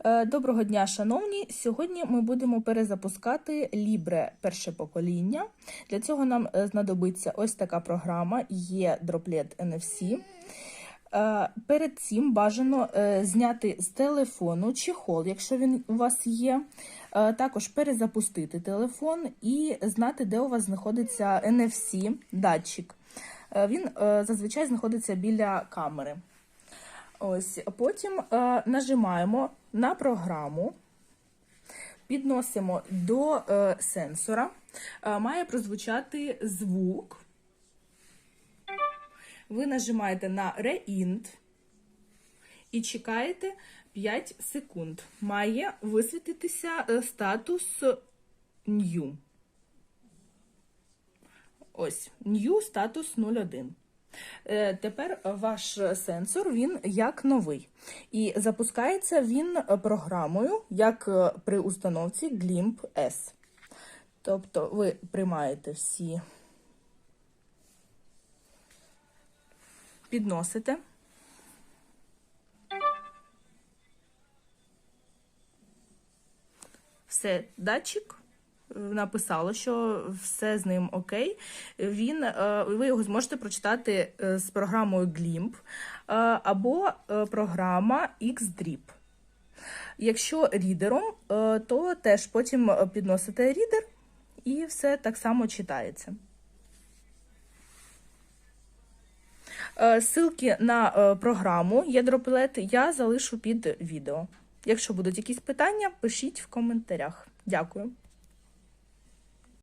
Е, Доброго дня, шановні! Сьогодні ми будемо перезапускати Libre перше покоління. Для цього нам е, знадобиться ось така програма є Droplet NFC. Е, Перед цим бажано зняти з телефону чехол, якщо він у вас є. Також перезапустити телефон і знати, де у вас знаходиться NFC датчик. Е, Він зазвичай знаходиться біля камери. Ось потім е, нажимаємо на програму, підносимо до е, сенсора. Е, має прозвучати звук. Ви нажимаєте на Reint і чекаєте 5 секунд. Має висвітитися е, статус New. Ось, New статус 01. Е, Тепер ваш сенсор він як новий. І запускається він програмою, як е, при установці GLIMP S. Тобто ви приймаєте всі, підносите. Все, датчик написало, що все з ним окей. Він, е, ви його зможете прочитати е, з програмою GLIMP е, або програма XDRIP. Якщо рідером, то теж потім підносите рідер і все так само читається. Ссылки на програму Єдропілет я залишу під відео. Якщо будуть якісь питання, пишіть в коментарях. Дякую.